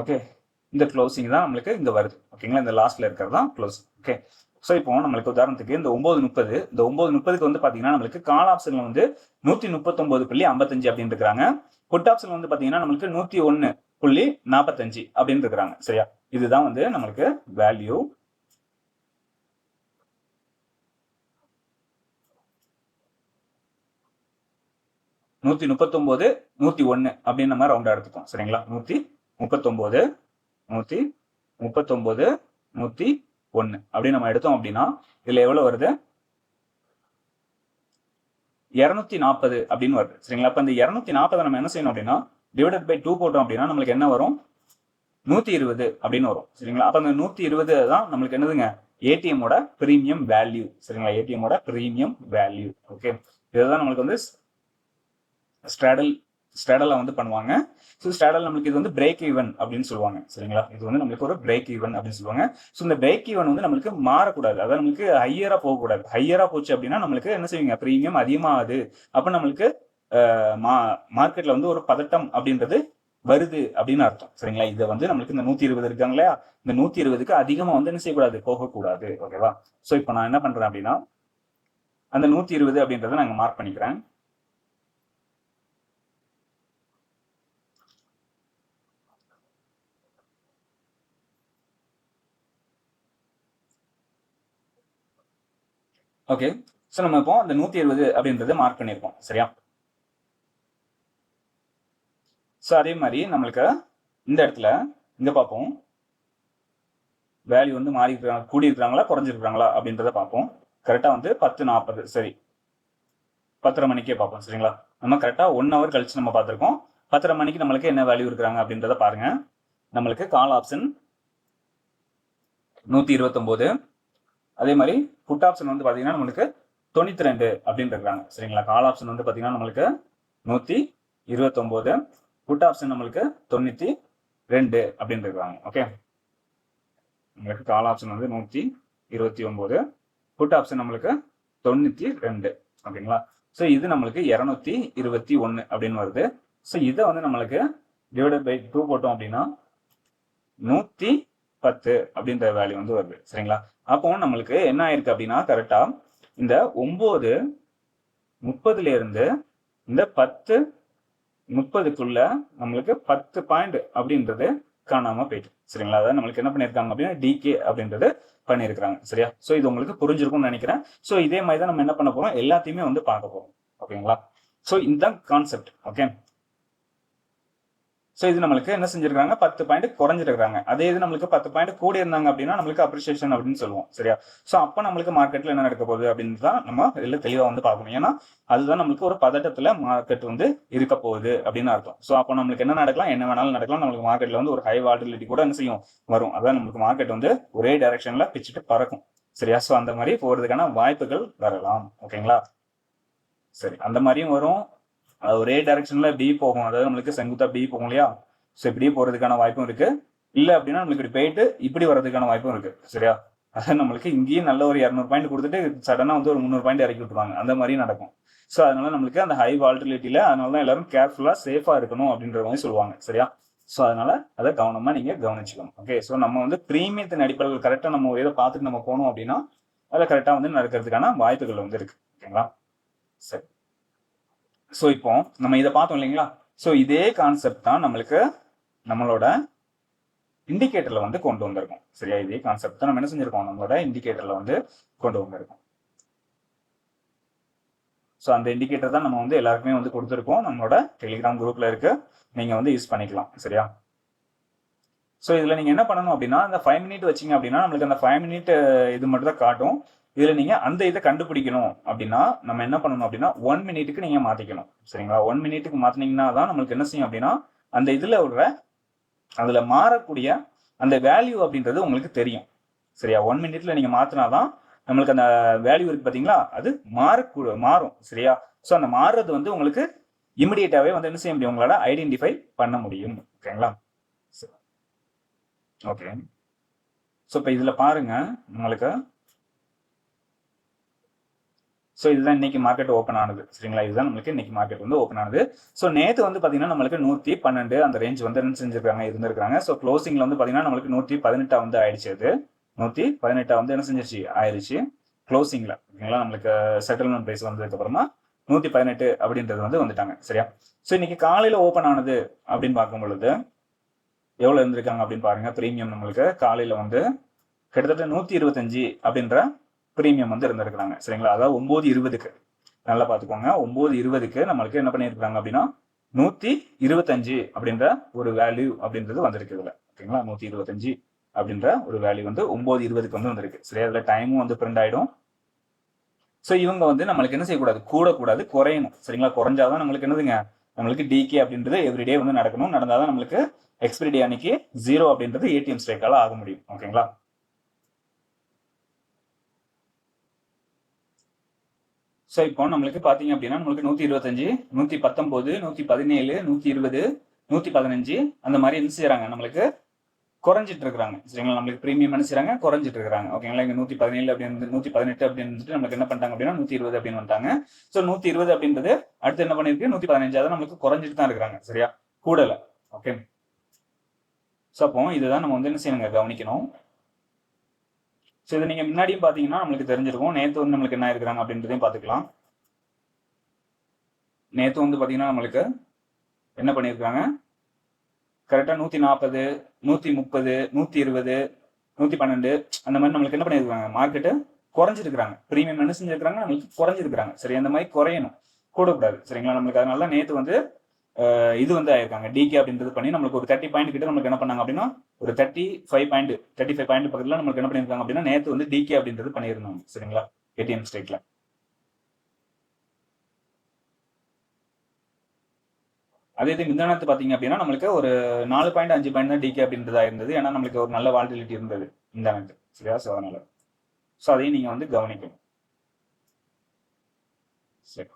ஓகே? இந்த க்ளோசிங் தான் நம்மளுக்கு இங்கே வருது. ஓகேங்களா? இந்த லாஸ்ட்ல இருக்கிறது தான் க்ளோசிங் ஓகே? ஸோ இப்போ நம்மளுக்கு உதாரணத்துக்கு இந்த ஒன்பது முப்பது இந்த ஒன்பது முப்பதுக்கு வந்து பார்த்தீங்கன்னா நம்மளுக்கு கால் ஆப்ஷனில் வந்து நூற்றி முப்பத்தொம்பது புள்ளி ஐம்பத்தஞ்சு அப்படின்னு இருக்கிறாங்க. புட் ஆப்ஷன் வந்து பார்த்தீங்கன்னா நம்மளுக்கு நூற்றி ஒன்று புள்ளி நாற்பத்தஞ்சு அப்படின்னு இருக்கிறாங்க. சரியா? இதுதான் வந்து நம்மளுக்கு வேல்யூ நூத்தி முப்பத்தொன்பது நூத்தி ஒன்னு அப்படின்ற மாதிரி ரவுண்டா எடுத்துக்கோம் சரிங்களா? நூத்தி முப்பத்தொன்பது நூத்தி முப்பத்தொன்பது நூத்தி ஒன்று அப்படின்னு நம்ம எடுத்தோம் அப்படின்னா இதில் எவ்வளோ வருது? இரநூத்தி நாற்பது அப்படின்னு வருது. சரிங்களா? அப்போ இந்த இரநூத்தி நாற்பதை நம்ம என்ன செய்யணும் அப்படின்னா டிவைடட் பை டூ போட்டோம் அப்படின்னா நம்மளுக்கு என்ன வரும்? நூத்தி இருபது அப்படின்னு வரும். சரிங்களா? அப்ப அந்த நூத்தி இருபது தான் நம்மளுக்கு என்னதுங்க? ஏடிஎம்மோட ப்ரீமியம் வேல்யூ சரிங்களா? ஏடிஎம்மோட ப்ரீமியம் வேல்யூ ஓகே இதுதான் நம்மளுக்கு வந்து ஸ்ட்ராடல் ஸ்டாடலில் வந்து பண்ணுவாங்க. ஸோ ஸ்டாடல் நம்மளுக்கு இது வந்து பிரேக் ஈவன் அப்படின்னு சொல்லுவாங்க. சரிங்களா? இது வந்து நம்மளுக்கு ஒரு பிரேக் ஈவன் அப்படின்னு சொல்லுவாங்க. ஸோ இந்த பிரேக் ஈவன் வந்து நம்மளுக்கு மாறக்கூடாது. அதாவது நம்மளுக்கு ஹையராக போகக்கூடாது. ஹையராக போச்சு அப்படின்னா நம்மளுக்கு என்ன செய்வீங்க? ப்ரீமியம் அதிகமாகுது. அப்போ நம்மளுக்கு மா மார்க்கெட்டில் வந்து ஒரு பதட்டம் அப்படின்றது வருது அப்படின்னு அர்த்தம். சரிங்களா? இதை வந்து நம்மளுக்கு இந்த நூத்தி இருபது இருக்காங்க இல்லையா? இந்த நூத்தி இருபதுக்கு அதிகமா வந்து என்ன செய்யக்கூடாது? போகக்கூடாது. ஓகேவா? ஸோ இப்போ நான் என்ன பண்றேன் அப்படின்னா அந்த நூத்தி இருபது அப்படின்றத நாங்கள் மார்க் பண்ணிக்கிறேன். ஓகே ஸோ நம்ம இப்போ அந்த நூத்தி இருபது அப்படின்றத மார்க் பண்ணியிருக்கோம் சரியா? ஸோ அதே மாதிரி நம்மளுக்கு இந்த இடத்துல இங்க பார்ப்போம். வேல்யூ வந்து மாறி இருக்கிறாங்க கூடி இருக்கிறாங்களா குறைஞ்சிருக்காங்களா அப்படின்றத பார்ப்போம். கரெக்டாக வந்து பத்து நாற்பது. சரி. பத்தரை மணிக்கே பார்ப்போம். சரிங்களா? நம்ம கரெக்டாக ஒன் ஹவர் கழிச்சு நம்ம பார்த்துருக்கோம். பத்தரை மணிக்கு நம்மளுக்கு என்ன வேல்யூ இருக்கிறாங்க அப்படின்றத பாருங்க. நம்மளுக்கு கால் ஆப்ஷன் நூற்றி இருபத்தொம்போது. அதே மாதிரி புட் ஆப்ஷன் வந்து பார்த்தீங்கன்னா நம்மளுக்கு தொண்ணூத்தி ரெண்டு அப்படின்னு இருக்கிறாங்க. சரிங்களா? கால் ஆப்ஷன் வந்து பார்த்தீங்கன்னா நம்மளுக்கு நூற்றி இருபத்தொம்போது புட் ஆப்ஷன் நம்மளுக்கு தொண்ணூற்றி ரெண்டு அப்படின்னு இருக்கிறாங்க. ஓகே நம்மளுக்கு கால் ஆப்ஷன் வந்து நூற்றி இருபத்தி ஒம்போது புட் ஆப்ஷன் நம்மளுக்கு தொண்ணூற்றி ரெண்டு ஓகேங்களா ஸோ இது நம்மளுக்கு இரநூத்தி இருபத்தி ஒன்று அப்படின்னு வருது. ஸோ இதை வந்து நம்மளுக்கு டிவைடட் பை டூ போட்டோம் அப்படின்னா நூற்றி பத்து அப்படின்ற வேல்யூ வந்து வருது. சரிங்களா? அப்போ நம்மளுக்கு என்ன ஆயிருக்கு அப்படின்னா கரெக்டா இந்த ஒன்பது முப்பதுல இருந்து இந்த பத்து முப்பதுக்குள்ள நம்மளுக்கு பத்து பாயிண்ட் அப்படின்றது காணாம போயிட்டு. சரிங்களா? அதாவது நம்மளுக்கு என்ன பண்ணிருக்காங்க அப்படின்னா டிகே அப்படின்றது பண்ணியிருக்கிறாங்க. சரியா? ஸோ இது உங்களுக்கு புரிஞ்சிருக்கும்னு நினைக்கிறேன். ஸோ இதே மாதிரி தான் நம்ம என்ன பண்ண போறோம்? எல்லாத்தையுமே வந்து பார்க்க போறோம். ஓகேங்களா? ஸோ இந்த கான்செப்ட் ஓகே ஸோ இது நம்மளுக்கு என்ன செஞ்சிருக்காங்க? பத்து பாயிண்ட் குறைஞ்சிருக்காங்க. அதே இது நம்மளுக்கு பத்து பாயிண்ட் கூட இருந்தாங்க அப்படின்னா நம்மளுக்கு அப்ரிசியேஷன் அப்படின்னு சொல்லுவோம். சரியா? ஸோ அப்போ நம்மளுக்கு மார்க்கெட்ல என்ன நடக்க போகுது அப்படின்னு தான் நம்ம இதில் தெளிவாக வந்து பார்க்கணும். ஏன்னா அதுதான் நம்மளுக்கு ஒரு பதட்டத்தில் மார்க்கெட் வந்து இருக்க போகுது அப்படின்னு அர்த்தம். ஸோ அப்போ நம்மளுக்கு என்ன நடக்கலாம்? என்ன வேணாலும் நடக்கலாம். நம்மளுக்கு மார்க்கெட்ல வந்து ஒரு ஹை வாட்டிலிட்டி கூட என்ன செய்யும்? வரும். அதான் நம்மளுக்கு மார்க்கெட் வந்து ஒரே டைரக்ஷன்ல பிச்சுட்டு பறக்கும். சரியா? ஸோ அந்த மாதிரி போகிறதுக்கான வாய்ப்புகள் வரலாம். ஓகேங்களா? சரி. அந்த மாதிரியும் வரும். அது ஒரே டைரக்ஷன்ல பி போகும். அதாவது நம்மளுக்கு செங்குத்தா பி போகும் இல்லையா? ஸோ இப்படி போறதுக்கான வாய்ப்பும் இருக்கு. இல்ல அப்படின்னா நம்மளுக்கு இப்படி போயிட்டு இப்படி வர்றதுக்கான வாய்ப்பும் இருக்கு. சரியா? அதான் நம்மளுக்கு இங்கேயும் நல்ல ஒரு இரநூறு பாயிண்ட் கொடுத்துட்டு சடனா வந்து ஒரு முந்நூறு பாயிண்ட் இறக்கி விட்டுருவாங்க. அந்த மாதிரி நடக்கும். ஸோ அதனால நம்மளுக்கு அந்த ஹை வால்டிலிட்டியில அதனால தான் எல்லாரும் கேர்ஃபுல்லா சேஃபா இருக்கணும் அப்படின்ற மாதிரி சொல்லுவாங்க. சரியா? ஸோ அதனால அதை கவனமா நீங்க கவனிச்சுக்கணும். ஓகே ஸோ நம்ம வந்து பிரீமியத்தின் அடிப்படையில் கரெக்டாக நம்ம ஒரு இதை பார்த்துட்டு நம்ம போனோம் அப்படின்னா அதில் கரெக்டாக வந்து நடக்கிறதுக்கான வாய்ப்புகள் வந்து இருக்கு. ஓகேங்களா? சரி. ஸோ இப்போ நம்ம இதை பார்த்தோம் இல்லைங்களா? ஸோ இதே கான்செப்ட் தான் நம்மளுக்கு நம்மளோட இண்டிகேட்டர்ல வந்து கொண்டு வந்திருக்கோம். சரியா? இதே கான்செப்ட் தான் நம்ம என்ன செஞ்சிருக்கோம்? நம்மளோட இண்டிகேட்டர்ல வந்து கொண்டு வந்திருக்கோம். ஸோ அந்த இண்டிகேட்டர் தான் நம்ம வந்து எல்லாருக்குமே வந்து கொடுத்துருக்கோம். நம்மளோட டெலிகிராம் குரூப்ல இருக்கு. நீங்க வந்து யூஸ் பண்ணிக்கலாம். சரியா? ஸோ இதுல நீங்க என்ன பண்ணணும் அப்படின்னா அந்த ஃபைவ் மினிட் வச்சீங்க அப்படின்னா நம்மளுக்கு அந்த ஃபைவ் மினிட் இது மட்டும் தான் காட்டும். இதுல நீங்க அந்த இதை கண்டுபிடிக்கணும் அப்படின்னா நம்ம என்ன பண்ணணும் அப்படின்னா ஒன் மினிட்டுக்கு நீங்க மாத்திக்கணும். சரிங்களா? ஒன் மினிட்டுக்கு மாத்தினீங்கன்னா தான் நம்மளுக்கு என்ன செய்யும் அப்படின்னா அந்த இதுல உள்ள அதுல மாறக்கூடிய அந்த வேல்யூ அப்படின்றது உங்களுக்கு தெரியும். சரியா? ஒன் மினிட்ல நீங்க மாத்தினாதான் நம்மளுக்கு அந்த வேல்யூ இருக்கு பாத்தீங்களா? அது மாறக்கூட மாறும். சரியா? ஸோ அந்த மாறுறது வந்து உங்களுக்கு இமிடியேட்டாவே வந்து என்ன செய்ய முடியும்? உங்களால ஐடென்டிஃபை பண்ண முடியும். ஓகேங்களா ஓகே ஸோ இப்போ இதுல பாருங்க உங்களுக்கு ஸோ இதுதான் இன்னைக்கு மார்க்கெட் ஓப்பன் ஆனது. சரிங்களா? இதுதான் நம்மளுக்கு இன்னைக்கு மார்க்கெட் வந்து ஓப்பன் ஆனது. ஸோ நேற்று வந்து பார்த்தீங்கன்னா நம்மளுக்கு நூற்றி பன்னெண்டு அந்த ரேஞ்ச் வந்து என்ன செஞ்சிருக்காங்க? இருந்திருக்காங்க ஸோ க்ளோசிங்ல வந்து பார்த்தீங்கன்னா நம்மளுக்கு நூற்றி பதினெட்டா வந்து ஆயிடுச்சு அது நூற்றி பதினெட்டா வந்து என்ன செஞ்சிருச்சு? ஆயிடுச்சு. க்ளோசிங்ல ஓகேங்களா நம்மளுக்கு செட்டில்மெண்ட் ப்ரைஸ் வந்ததுக்கு அப்புறமா நூற்றி பதினெட்டு அப்படின்றது வந்து வந்துட்டாங்க. சரியா? ஸோ இன்னைக்கு காலையில் ஓப்பன் ஆனது அப்படின்னு பார்க்கும் பொழுது எவ்வளோ இருந்திருக்காங்க அப்படின்னு பாருங்க. ப்ரீமியம் நம்மளுக்கு காலையில் வந்து கிட்டத்தட்ட நூற்றி இருபத்தஞ்சு அப்படின்ற ப்ரீமியம் வந்து இருந்திருக்கிறாங்க. சரிங்களா? அதாவது ஒன்பது இருபதுக்கு. நல்லா பார்த்துக்கோங்க. ஒன்பது இருபதுக்கு நம்மளுக்கு என்ன பண்ணியிருக்காங்க அப்படின்னா நூத்தி இருபத்தஞ்சு அப்படின்ற ஒரு வேல்யூ அப்படின்றது வந்திருக்கு இதுல. ஓகேங்களா நூத்தி இருபத்தஞ்சு அப்படின்ற ஒரு வேல்யூ வந்து ஒன்பது இருபதுக்கு வந்து வந்திருக்கு. சரியா? அதுல டைமும் வந்து பிரிண்ட் ஆயிடும். ஸோ இவங்க வந்து நம்மளுக்கு என்ன செய்யக்கூடாது? கூடக்கூடாது குறையணும். சரிங்களா? குறைஞ்சாதான் நம்மளுக்கு என்னதுங்க? நம்மளுக்கு டிகே அப்படின்றது எவ்ரிடே வந்து நடக்கணும். நடந்தாதான் நம்மளுக்கு எக்ஸ்பிரி டே அன்னைக்கு ஜீரோ அப்படின்றது ஏடிஎம் ஸ்ட்ரைக்கால ஆக முடியும். ஓகேங்களா? ஸோ இப்போ நம்மளுக்கு பார்த்தீங்க அப்படின்னா நம்மளுக்கு நூற்றி இருபத்தஞ்சு நூற்றி பத்தொம்போது நூற்றி பதினேழு நூற்றி இருபது நூற்றி பதினஞ்சு அந்த மாதிரி என்ன செய்கிறாங்க நம்மளுக்கு குறைஞ்சிட்டு இருக்கிறாங்க. சரிங்களா? நம்மளுக்கு ப்ரீமியம் என்ன செய்றாங்க? குறைஞ்சிட்டு இருக்காங்க ஓகேங்களா இங்கே நூற்றி பதினேழு அப்படின்னு நூற்றி பதினெட்டு அப்படின்னு இருந்துட்டு நம்மளுக்கு என்ன பண்ணிட்டாங்க அப்படின்னா நூற்றி இருபது அப்படின்னு வந்துட்டாங்க. ஸோ நூற்றி இருபது அப்படின்றது அடுத்து என்ன பண்ணிருக்கு நூற்றி பதினஞ்சு அதான் நம்மளுக்கு குறைஞ்சிட்டு தான் இருக்கிறாங்க. சரியா? கூடல. ஓகே ஸோ அப்போ இதுதான் நம்ம வந்து என்ன செய்யணுங்க? கவனிக்கணும். ஸோ இதை நீங்கள் முன்னாடியும் பார்த்தீங்கன்னா நம்மளுக்கு தெரிஞ்சிருக்கும். நேற்று வந்து நம்மளுக்கு என்ன இருக்கிறாங்க அப்படின்றதையும் பார்த்துக்கலாம் நேற்று வந்து பார்த்தீங்கன்னா நம்மளுக்கு என்ன பண்ணியிருக்காங்க கரெக்டாக நூற்றி நாற்பது நூற்றி முப்பது நூற்றி இருபது நூற்றி பன்னெண்டு அந்த மாதிரி நம்மளுக்கு என்ன பண்ணியிருக்காங்க மார்க்கெட்டு குறைஞ்சிருக்கிறாங்க. ப்ரீமியம் என்ன செஞ்சிருக்காங்க நம்மளுக்கு குறைஞ்சிருக்கிறாங்க. சரி அந்த மாதிரி குறையணும். கூடக்கூடாது. சரிங்களா? நம்மளுக்கு அதனால நேற்று வந்து இது வந்து ஆயிருக்காங்க. டிகே அப்படின்றது பண்ணி நம்மளுக்கு ஒரு தேர்ட்டி பாயிண்ட் கிட்ட நம்மளுக்கு என்ன பண்ணாங்க அப்படின்னா ஒரு thirty five point thirty five point பக்கத்தில் நம்மளுக்கு என்ன பண்ணியிருக்காங்க அப்படின்னா நேற்று வந்து டிகே அப்படின்றது பண்ணியிருந்தாங்க. சரிங்களா? ஏடிஎம் ஸ்டேட்ல அதே இது மிந்தானத்து பார்த்தீங்க அப்படின்னா நம்மளுக்கு ஒரு நாலு பாயிண்ட் அஞ்சு பாயிண்ட் தான் டிகே அப்படின்றதா இருந்தது ஏன்னா நம்மளுக்கு ஒரு நல்ல வால்டிலிட்டி இருந்தது மிந்தானத்து. சரியா? ஸோ அதனால. ஸோ அதையும் நீங்கள் வந்து கவனிக்கணும். சரி.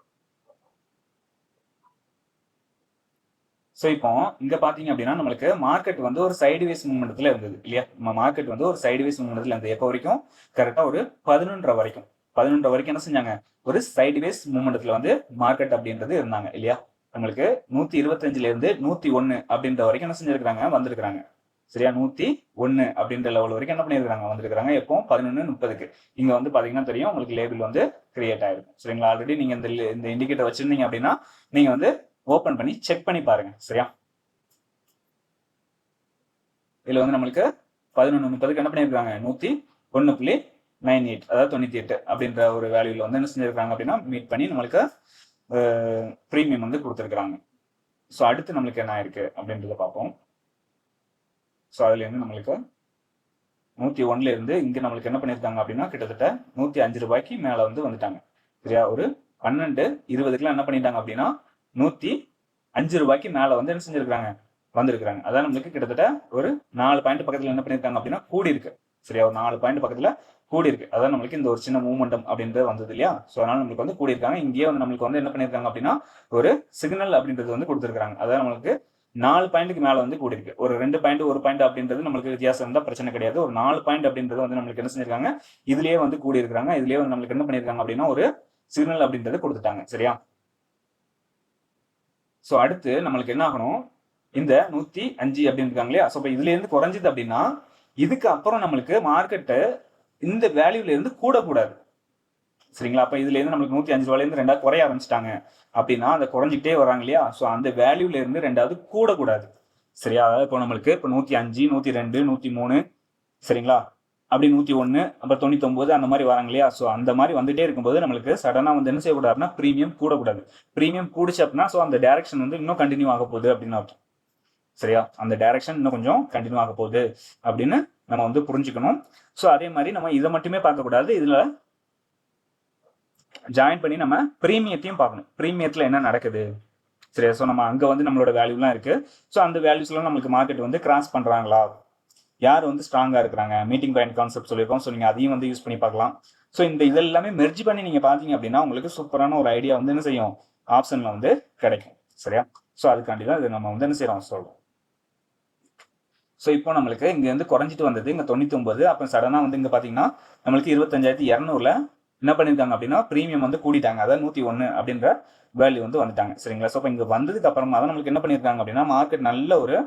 ஸோ இப்போ இங்கே பார்த்தீங்க அப்படின்னா நம்மளுக்கு மார்க்கெட் வந்து ஒரு சைடுவேஸ் மூமெண்ட்ல இருந்தது இல்லையா? நம்ம மார்க்கெட் வந்து ஒரு சைடுவேஸ் மூமெண்ட்ல இருந்தது. எப்போ வரைக்கும்? கரெக்டாக ஒரு பதினொன்றரை வரைக்கும். பதினொன்றரை வரைக்கும் என்ன செஞ்சாங்க? ஒரு சைடுவேஸ் மூமெண்ட்ல வந்து மார்க்கெட் அப்படின்றது இருந்தாங்க இல்லையா? நம்மளுக்கு நூத்தி இருபத்தஞ்சுல இருந்து நூத்தி ஒன்னு அப்படின்ற வரைக்கும் என்ன செஞ்சிருக்காங்க வந்திருக்காங்க சரியா? நூத்தி ஒன்னு அப்படின்ற லெவல் வரைக்கும் என்ன பண்ணிருக்காங்க வந்திருக்காங்க எப்போ? பதினொன்னு முப்பதுக்கு. இங்க வந்து பாத்தீங்கன்னா தெரியும் உங்களுக்கு லேபிள் வந்து கிரியேட் ஆயிருக்கும் சரிங்களா? ஆல்ரெடி நீங்க இந்த இந்த இண்டிகேட்டர் வச்சிருந்தீங்க அப்படின்னா நீங்க வந்து ஓப்பன் பண்ணி செக் பண்ணி பாருங்க சரியா? இதுல வந்து நம்மளுக்கு பதினொன்று முப்பதுக்கு என்ன பண்ணியிருக்காங்க? நூத்தி ஒன்று புள்ளி நைன் எயிட் அதாவது தொண்ணூத்தி எட்டு அப்படின்ற ஒரு வேல்யூல வந்து என்ன செஞ்சிருக்காங்க அப்படின்னா மீட் பண்ணி நம்மளுக்கு ப்ரீமியம் வந்து கொடுத்துருக்குறாங்க. ஸோ அடுத்து நம்மளுக்கு என்ன ஆயிருக்கு அப்படின்றத பார்ப்போம். ஸோ அதுல இருந்து நம்மளுக்கு நூத்தி ஒன்ல இருந்து இங்க நம்மளுக்கு என்ன பண்ணியிருக்காங்க அப்படின்னா கிட்டத்தட்ட நூத்தி அஞ்சு ரூபாய்க்கு மேல வந்து வந்துட்டாங்க. சரியா? ஒரு பன்னெண்டு இருபதுக்குலாம் என்ன பண்ணிட்டாங்க அப்படின்னா நூற்றி அஞ்சு ரூபாய்க்கு மேலே வந்து என்ன செஞ்சுருக்காங்க வந்திருக்கிறாங்க. அதான் நம்மளுக்கு கிட்டத்தட்ட ஒரு நாலு பாயிண்ட் பக்கத்தில் என்ன பண்ணியிருக்காங்க அப்படின்னா கூடி இருக்கு. சரியா? ஒரு நாலு பாயிண்ட் பக்கத்தில் கூடி இருக்கு. அதான் நம்மளுக்கு இந்த ஒரு சின்ன மூமெண்டம் அப்படின்றது வந்தது இல்லையா? ஸோ அதனால நம்மளுக்கு வந்து கூடி இருக்காங்க. இங்கேயே வந்து நம்மளுக்கு வந்து என்ன பண்ணியிருக்காங்க அப்படின்னா ஒரு சிக்னல் அப்படின்றது வந்து கொடுத்துருக்காங்க அதான் நம்மளுக்கு நாலு பாயிண்ட்டுக்கு மேலே வந்து கூடியிருக்கு ஒரு ரெண்டு பாயிண்ட் ஒரு பாயிண்ட் அப்படின்றது நம்மளுக்கு வித்தியாசம் இருந்தால் பிரச்சனை கிடையாது. ஒரு நாலு பாயிண்ட் அப்படின்றது வந்து நம்மளுக்கு என்ன செஞ்சிருக்காங்க? இதுலேயே வந்து கூடி இதுலேயே வந்து நம்மளுக்கு என்ன பண்ணியிருக்காங்க அப்படின்னா ஒரு சிக்னல் அப்படின்றது கொடுத்துட்டாங்க. சரியா? ஸோ அடுத்து நம்மளுக்கு என்ன ஆகணும்? இந்த நூத்தி அஞ்சு அப்படின்னு இருக்காங்க இல்லையா? ஸோ இப்போ இதுல இருந்து குறைஞ்சது அப்படின்னா இதுக்கு அப்புறம் நம்மளுக்கு மார்க்கெட்டு இந்த வேல்யூல இருந்து கூடக்கூடாது. சரிங்களா? அப்ப இதுல இருந்து நம்மளுக்கு நூத்தி அஞ்சு ரூபாயில இருந்து ரெண்டாவது குறைய ஆரம்பிச்சிட்டாங்க அப்படின்னா அந்த குறைஞ்சிட்டே வராங்க இல்லையா? ஸோ அந்த வேல்யூல இருந்து ரெண்டாவது கூடக்கூடாது. சரியா? அதாவது இப்போ நம்மளுக்கு இப்போ நூத்தி அஞ்சு நூத்தி ரெண்டு நூத்தி மூணு சரிங்களா? அப்படி நூத்தி ஒன்னு அப்புறம் தொண்ணூத்தி அந்த மாதிரி வராங்க இல்லையா? ஸோ அந்த மாதிரி வந்துட்டே இருக்கும்போது நம்மளுக்கு சடனா வந்து என்ன செய்யக்கூடாதுன்னா ப்ரீமியம் கூடக்கூடாது. ப்ரீமியம் கூடுச்சு அப்படின்னா ஸோ அந்த டைரக்ஷன் வந்து இன்னும் கண்டினியூ ஆக போகுது அப்படின்னு அர்த்தம். சரியா? அந்த டைரக்ஷன் இன்னும் கொஞ்சம் கண்டினியூ ஆக போகுது அப்படின்னு நம்ம வந்து புரிஞ்சுக்கணும். ஸோ அதே மாதிரி நம்ம இதை மட்டுமே பார்க்கக்கூடாது. இதுல ஜாயின் பண்ணி நம்ம ப்ரீமியத்தையும் பார்க்கணும். ப்ரீமியத்தில் என்ன நடக்குது? சரியா? ஸோ நம்ம அங்கே வந்து நம்மளோட வேல்யூலாம் இருக்கு. ஸோ அந்த வேல்யூஸ்லாம் நம்மளுக்கு மார்க்கெட் வந்து கிராஸ் பண்ணுறாங்களா யார் வந்து ஸ்ட்ராங்காக இருக்கிறாங்க? மீட்டிங் பாயிண்ட் கான்செப்ட் சொல்லியிருக்கோம். ஸோ நீங்கள் அதையும் வந்து யூஸ் பண்ணி பார்க்கலாம். ஸோ இந்த இது எல்லாமே மெர்ஜ் பண்ணி நீங்கள் பார்த்தீங்க அப்படின்னா உங்களுக்கு சூப்பரான ஒரு ஐடியா வந்து என்ன செய்யும்? ஆப்ஷனில் வந்து கிடைக்கும். சரியா? ஸோ அதுக்காண்டி தான் இது நம்ம வந்து என்ன செய்கிறோம் சொல்கிறோம் ஸோ இப்போ நம்மளுக்கு இங்கே வந்து குறைஞ்சிட்டு வந்தது இங்கே தொண்ணூத்தொம்பது அப்போ சடனாக வந்து இங்கே பார்த்தீங்கன்னா நம்மளுக்கு இருபத்தஞ்சாயிரத்தி இரநூறுல என்ன பண்ணியிருக்காங்க அப்படின்னா ப்ரீமியம் வந்து கூட்டிட்டாங்க அதாவது நூற்றி ஒன்று அப்படின்ற வேல்யூ வந்து வந்துட்டாங்க. சரிங்களா? ஸோ இப்போ இங்கே வந்ததுக்கு அப்புறமா தான் நம்மளுக்கு என்ன பண்ணியிருக்காங்க அப்படின்னா மார்க்கெட் நல்ல ஒரு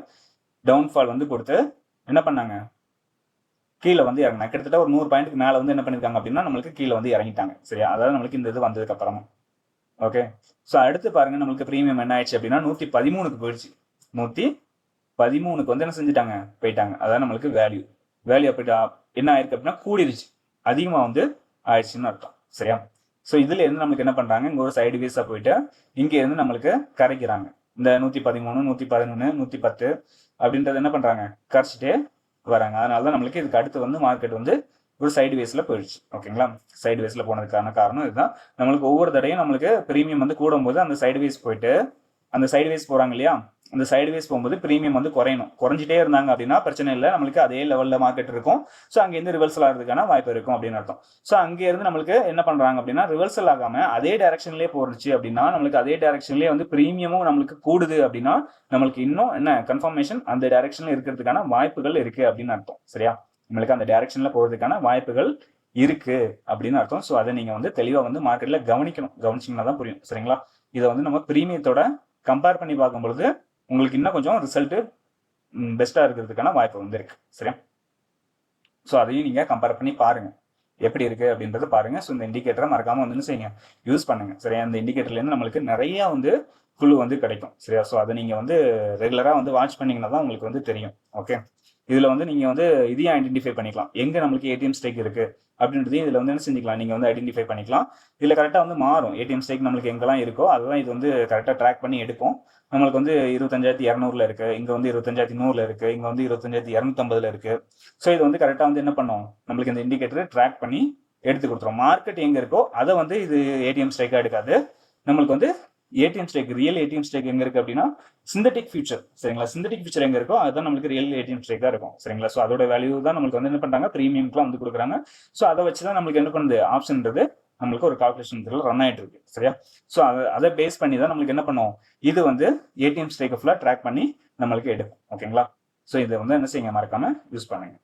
டவுன்ஃபால் வந்து கொடுத்து என்ன பண்ணாங்க? கீழே வந்து இறங்கினாங்க கிட்டத்தட்ட ஒரு நூறு பாயிண்ட்டுக்கு மேலே வந்து என்ன பண்ணிருக்காங்க அப்படின்னா நம்மளுக்கு கீழே வந்து இறங்கிட்டாங்க. சரியா? அதாவது நம்மளுக்கு இந்த இது வந்ததுக்கு அப்புறமா ஓகே ஸோ அடுத்து பாருங்க நம்மளுக்கு ப்ரீமியம் என்ன ஆயிடுச்சு அப்படின்னா நூற்றி பதிமூணுக்கு போயிடுச்சு. நூற்றி பதிமூணுக்கு வந்து என்ன செஞ்சுட்டாங்க? போயிட்டாங்க. அதான் நம்மளுக்கு வேல்யூ வேல்யூ அப்படி என்ன ஆயிருக்கு அப்படின்னா கூடிருச்சு. அதிகமாக வந்து ஆயிடுச்சுன்னு அர்த்தம். சரியா? ஸோ இதுல இருந்து நம்மளுக்கு என்ன பண்ணுறாங்க இங்கே ஒரு சைடு வீஸாக போயிட்டு இங்கே இருந்து நம்மளுக்கு கரைக்கிறாங்க. இந்த நூத்தி பதிமூணு நூத்தி பதினொன்னு நூத்தி பத்து அப்படின்றது என்ன பண்றாங்க? கரைச்சிட்டே வராங்க. அதனால தான் நம்மளுக்கு இதுக்கு அடுத்து வந்து மார்க்கெட் வந்து ஒரு சைடு வேஸில் போயிடுச்சு. ஓகேங்களா சைடு வேஸில் போனதுக்கான காரணம் இதுதான். நம்மளுக்கு ஒவ்வொரு தடையும் நம்மளுக்கு ப்ரீமியம் வந்து கூடும் போது அந்த சைடு வேஸ் போயிட்டு அந்த சைடு வேஸ் போறாங்க இல்லையா? இந்த சைடுவேஸ் போகும்போது ப்ரீமியம் வந்து குறையணும். குறைஞ்சிட்டே இருந்தாங்க அப்படின்னா பிரச்சனை இல்லை. நம்மளுக்கு அதே லெவலில் மார்க்கெட் இருக்கும். ஸோ அங்கேருந்து ரிவர்சல் ஆகிறதுக்கான வாய்ப்பு இருக்கும் அப்படின்னு அர்த்தம். ஸோ அங்கேருந்து நம்மளுக்கு என்ன பண்ணுறாங்க அப்படின்னா ரிவர்சல் ஆகாமல் அதே டைரக்ஷன்லேயே போடுச்சு அப்படின்னா நம்மளுக்கு அதே டேரக்ஷன்லேயே வந்து ப்ரீமியமும் நம்மளுக்கு கூடுது அப்படின்னா நம்மளுக்கு இன்னும் என்ன கன்ஃபர்மேஷன் அந்த டேரக்ஷனில் இருக்கிறதுக்கான வாய்ப்புகள் இருக்குது அப்படின்னு அர்த்தம். சரியா? நம்மளுக்கு அந்த டேரக்ஷனில் போகிறதுக்கான வாய்ப்புகள் இருக்கு அப்படின்னு அர்த்தம். ஸோ அதை நீங்கள் வந்து தெளிவாக வந்து மார்க்கெட்டில் கவனிக்கணும். கவனிச்சிங்கன்னா தான் புரியும். சரிங்களா? இதை வந்து நம்ம ப்ரீமியத்தோட கம்பேர் பண்ணி பார்க்கும் பொழுது உங்களுக்கு இன்னும் கொஞ்சம் ரிசல்ட்டு பெஸ்ட்டாக இருக்கிறதுக்கான வாய்ப்பு வந்து இருக்கு. சரியா? ஸோ அதையும் நீங்கள் கம்பேர் பண்ணி பாருங்கள் எப்படி இருக்கு அப்படின்றத பாருங்க. ஸோ இந்த இண்டிகேட்டரை மறக்காம வந்து செய்யுங்க? யூஸ் பண்ணுங்க. சரியா? இந்த இண்டிகேட்டர்லேருந்து நம்மளுக்கு நிறைய வந்து குழு வந்து கிடைக்கும். சரியா? ஸோ அதை நீங்கள் வந்து ரெகுலராக வந்து வாட்ச் பண்ணீங்கன்னா தான் உங்களுக்கு வந்து தெரியும். ஓகே இதில் வந்து நீங்கள் வந்து இதையும் ஐடென்டிஃபை பண்ணிக்கலாம். எங்கே நம்மளுக்கு ஏடிஎம் ஸ்டேக் இருக்கு அப்படின்றதையும் இதில் வந்து என்ன செஞ்சுக்கலாம்? நீங்கள் வந்து ஐடென்டிஃபை பண்ணிக்கலாம். இதில் கரெக்டாக வந்து மாறும். ஏடிஎம் ஸ்டேக் நம்மளுக்கு எங்கெல்லாம் இருக்கோ அதெல்லாம் இது வந்து கரெக்டாக ட்ராக் பண்ணி எடுக்கும் நம்மளுக்கு வந்து இருபத்தஞ்சாயிரத்தி இரநூறுல இருக்கு. இங்கே வந்து இருபத்தஞ்சாயிரத்தி நூறுல இருக்கு. இங்கே வந்து இருபத்தஞ்சாயிரத்தி இரநூத்தம்பதுல இருக்கு. ஸோ இது வந்து கரெக்டாக வந்து என்ன பண்ணும்? நம்மளுக்கு இந்த இண்டிகேட்டர் ட்ராக் பண்ணி எடுத்து கொடுத்துரும். மார்க்கெட் எங்கே இருக்கோ அதை வந்து இது ஏடிஎம் ஸ்ட்ரைக்காக எடுக்காது. நம்மளுக்கு வந்து ATM strike real ATM strike எங்க இருக்கு அப்படின்னா சிந்தட்டிக் ஃபியூச்சர் சரிங்களா? சிந்தட்டிக் ஃபியூச்சர் எங்க இருக்கோ அதுதான் நம்மளுக்கு ரியல் ஏடிஎம் ஸ்ட்ரைக்காக இருக்கும். சரிங்களா? ஸோ அதோட வேல்யூ தான் நம்மளுக்கு வந்து என்ன பண்றாங்க? ப்ரீமியம்க்குலாம் வந்து கொடுக்குறாங்க. ஸோ அதை வச்சு தான் நம்மளுக்கு என்ன பண்ணுது? ஆப்ஷன்ன்றது நம்மளுக்கு ஒரு கால்குலேஷன் ரன் ஆகிட்டு இருக்கு சரியா? ஸோ அதை அதை பேஸ் பண்ணி தான் நம்மளுக்கு என்ன பண்ணுவோம்? இது வந்து ஏடிஎம் ஸ்டேக்கை ஃபுல்லாக ட்ராக் பண்ணி நம்மளுக்கு எடுக்கும் ஓகேங்களா ஸோ இதை வந்து என்ன செய்யுங்க மறக்காம யூஸ் பண்ணுங்க.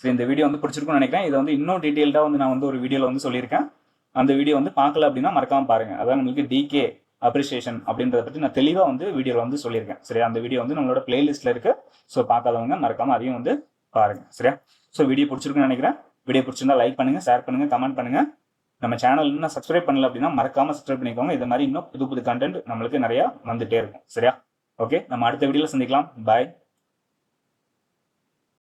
ஸோ இந்த வீடியோ வந்து பிடிச்சிருக்கும்னு நினைக்கிறேன். இதை வந்து இன்னும் டீட்டெயில்டாக வந்து நான் வந்து ஒரு வீடியோவில் வந்து சொல்லியிருக்கேன். அந்த வீடியோ வந்து பார்க்கல அப்படின்னா மறக்காமல் பாருங்கள் அதான் நம்மளுக்கு டிகே அப்ரிசியேஷன் அப்படின்றத பற்றி நான் தெளிவாக வந்து வீடியோவில் வந்து சொல்லியிருக்கேன் சரியா? அந்த வீடியோ வந்து நம்மளோட பிளேலிஸ்ட்டில் இருக்குது ஸோ பார்க்காதவங்க மறக்காமல் அதையும் வந்து பாருங்கள் சரியா? ஸோ வீடியோ பிடிச்சிருக்குன்னு நினைக்கிறேன். வீடியோ பிடிச்சிருந்தா லைக் பண்ணுங்க ஷேர் பண்ணுங்க கமெண்ட் பண்ணுங்க. நம்ம சேனல் இன்னும் சப்ஸ்கிரைப் பண்ணல அப்படின்னா மறக்காம சப்ஸ்கிரைப் பண்ணிக்கோங்க. இது மாதிரி இன்னும் புது புது கண்டென்ட் நம்மளுக்கு நிறைய வந்துட்டே இருக்கும். சரியா? ஓகே நம்ம அடுத்த வீடியோவில் சந்திக்கலாம். பாய்